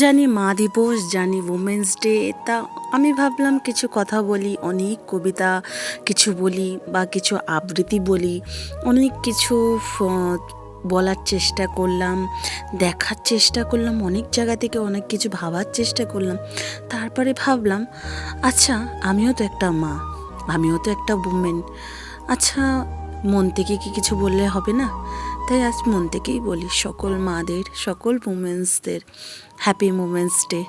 জানি মা দিবস, জানি উমেন্স ডে তা আমি ভাবলাম কিছু কথা বলি, অনেক কবিতা কিছু বলি বা কিছু আবৃত্তি বলি, অনেক কিছু বলার চেষ্টা করলাম, দেখার চেষ্টা করলাম, অনেক জায়গা থেকে অনেক কিছু ভাবার চেষ্টা করলাম, তারপরে ভাবলাম আচ্ছা আমিও তো একটা মা, আমিও তো একটা উমেন আচ্ছা মন থেকে কি কিছু বললে হবে না? তাই আজ মন থেকেই বলি, সকল মাদের, সকল উমেন্সদের হ্যাপি মুমেন্টস ডে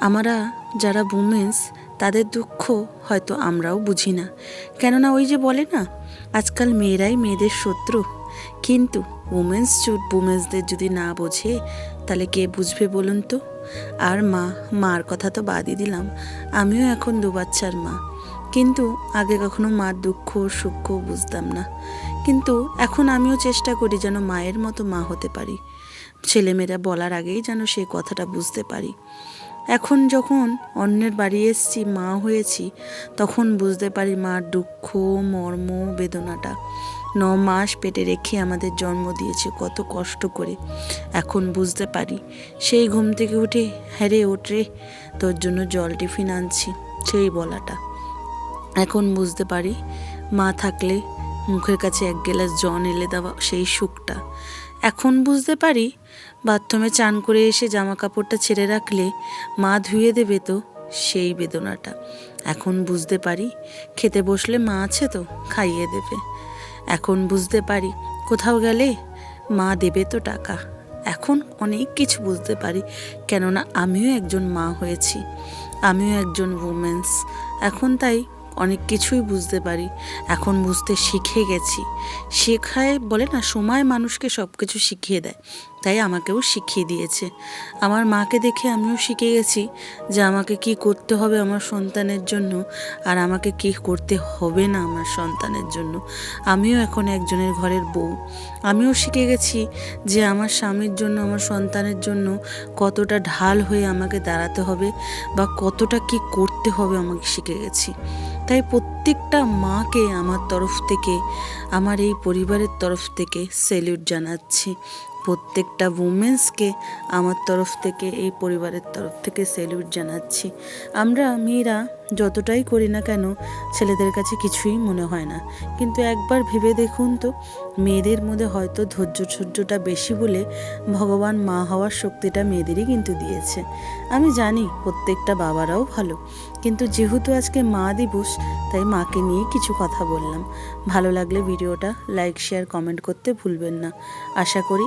আমরা যারা উমেন্স তাদের দুঃখ হয়তো আমরাও বুঝি না। কেননা ওই যে বলে না, আজকাল মেয়েরাই মেয়েদের শত্রু। কিন্তু উমেন্স উমেন্সদের যদি না বোঝে, তাহলে কে বুঝবে বলুন তো? আর মা, মার কথা তো বাদই দিলাম। আমিও এখন দু বাচ্চার মা। কিন্তু আগে কখনো মার দুঃখ, সুখ বুঝতাম না। কিন্তু এখন আমিও চেষ্টা করি যেন মায়ের মতো মা হতে পারি। ছেলেমেয়েরা বলার আগেই যেন সেই কথাটা বুঝতে পারি। এখন যখন অন্যের বাড়ি এসছি, মা হয়েছি, তখন বুঝতে পারি মার দুঃখ, মর্ম, বেদনাটা। ন মাস পেটে রেখে আমাদের জন্ম দিয়েছে, কত কষ্ট করে। এখন বুঝতে পারি, সেই ঘুম থেকে উঠে হ্যাঁ রে, ওঠ তোর জন্য জল টিফিন আনছি। সেই বলাটা। এখন বুঝতে পারি, মা থাকলে মুখের কাছে এক গ্লাস জল এলে দেওয়া সেই সুখটা। এখন বুঝতে পারি, বাথরুমে চান করে এসে জামা কাপড়টা ছেড়ে রাখলে মা ধুয়ে দেবে তো সেই বেদনাটা। এখন বুঝতে পারি, খেতে বসলে মা আছে তো, খাইয়ে দেবে। এখন বুঝতে পারি, কোথাও গেলে মা দেবে তো টাকা। এখন অনেক কিছু বুঝতে পারি, কেননা আমিও একজন মা হয়েছি। আমিও একজন উমেন্স এখন তাই অনেক কিছুই বুঝতে পারি। এখন বুঝতে শিখে গেছি। শেখায় বলে না, সময় মানুষকে সব কিছু শিখিয়ে দেয়। তাই আমাকেও শিখিয়ে দিয়েছে। আমার মাকে দেখে আমিও শিখে গেছি যে আমাকে কি করতে হবে আমার সন্তানের জন্য আর আমাকে কি করতে হবে না আমার সন্তানের জন্য। আমিও এখন একজনের ঘরের বউ। আমিও শিখে গেছি যে আমার স্বামীর জন্য, আমার সন্তানের জন্য কতটা ঢাল হয়ে আমাকে দাঁড়াতে হবে বা কতটা কি করতে হবে আমাকে শিখে গেছি। তাই প্রত্যেকটা মাকে আমার তরফ থেকে, আমার এই পরিবারের তরফ থেকে স্যালিউট জানাচ্ছি। প্রত্যেকটা উমেন্সকে আমার তরফ থেকে, এই পরিবারের তরফ থেকে স্যালিউট জানাচ্ছি। আমরা মেয়েরা যতটাই করি না কেন, ছেলেদের কাছে কিছুই মনে হয় না। কিন্তু একবার ভেবে দেখুন তো, মেয়েদের মধ্যে হয়তো ধৈর্য সহ্যটা বেশি বলে ভগবান মা হওয়ার শক্তিটা মেয়েদেরই কিন্তু দিয়েছে। আমি জানি প্রত্যেকটা বাবারাও ভালো, কিন্তু যেহেতু আজকে মা দিবস, তাই মাকে নিয়ে কিছু কথা বললাম। ভালো লাগলে ভিডিওটা লাইক শেয়ার কমেন্ট করতে ভুলবেন না। আশা করি